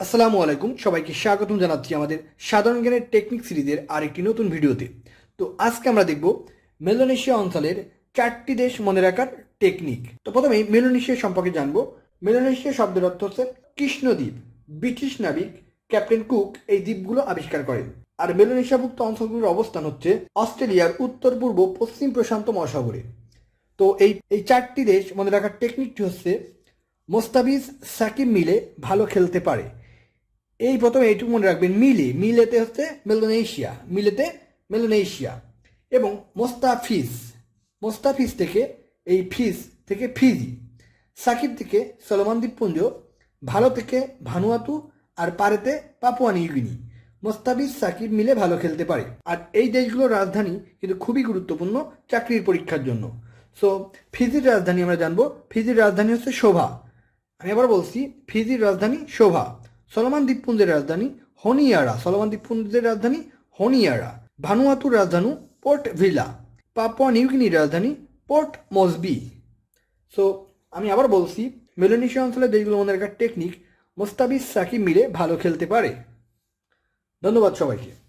আসসালামু আলাইকুম, সবাইকে স্বাগতম জানাচ্ছি আমাদের সাধারণ জ্ঞানের টেকনিক সিরিজের আরেকটি নতুন ভিডিওতে। তো আজকে আমরা দেখব মেলোনেশিয়া অঞ্চলের চারটি দেশ মনে রাখার টেকনিক। তো প্রথমেই মেলোনেশিয়া সম্পর্কে জানব। মেলোনেশিয়া শব্দের অর্থ হচ্ছে কৃষ্ণদ্বীপ। ব্রিটিশ নাবিক ক্যাপ্টেন কুক এই দ্বীপগুলো আবিষ্কার করেন। আর মেলোনেশিয়াভুক্ত অঞ্চলগুলোর অবস্থান হচ্ছে অস্ট্রেলিয়ার উত্তর, পূর্ব, পশ্চিম প্রশান্ত মহাসাগরে। তো এই এই চারটি দেশ মনে রাখার টেকনিকটি হচ্ছে মোস্তাবিজ সাকিব মিলে ভালো খেলতে পারে। এই প্রথমে এইটুকু মনে রাখবেন, মিলে, মিলেতে হচ্ছে মেলোনেশিয়া, মিলেতে মেলোনেশিয়া এবং মোস্তাফিজ মোস্তাফিজ থেকে এই ফিজ থেকে ফিজি, সাকিব থেকে সলমান দ্বীপপুঞ্জ, ভালো থেকে ভানুয়াতু আর পারেতে Papua New Guinea. Mustafiz, Shakib মিলে ভালো খেলতে পারে। আর এই দেশগুলোর রাজধানী কিন্তু খুবই গুরুত্বপূর্ণ চাকরির পরীক্ষার জন্য। সো ফিজির রাজধানী আমরা জানব। ফিজির রাজধানী হচ্ছে শোভা। আমি আবার বলছি, ফিজির রাজধানী শোভা। সলমান দ্বীপপুঞ্জের রাজধানী হনিয়ারা। সলমান দ্বীপপুঞ্জের রাজধানী হনিয়ারা। ভানুয়াতুর রাজধানী পোর্ট ভিলা। পাপুয়া নিউগিনির রাজধানী পোর্ট মসবি। সো আমি আবার বলছি, মেলোনেশিয়া অঞ্চলের দেশগুলো মনে রাখার টেকনিক মোস্তাবিজ সাকিব মিলে ভালো খেলতে পারে। ধন্যবাদ সবাইকে।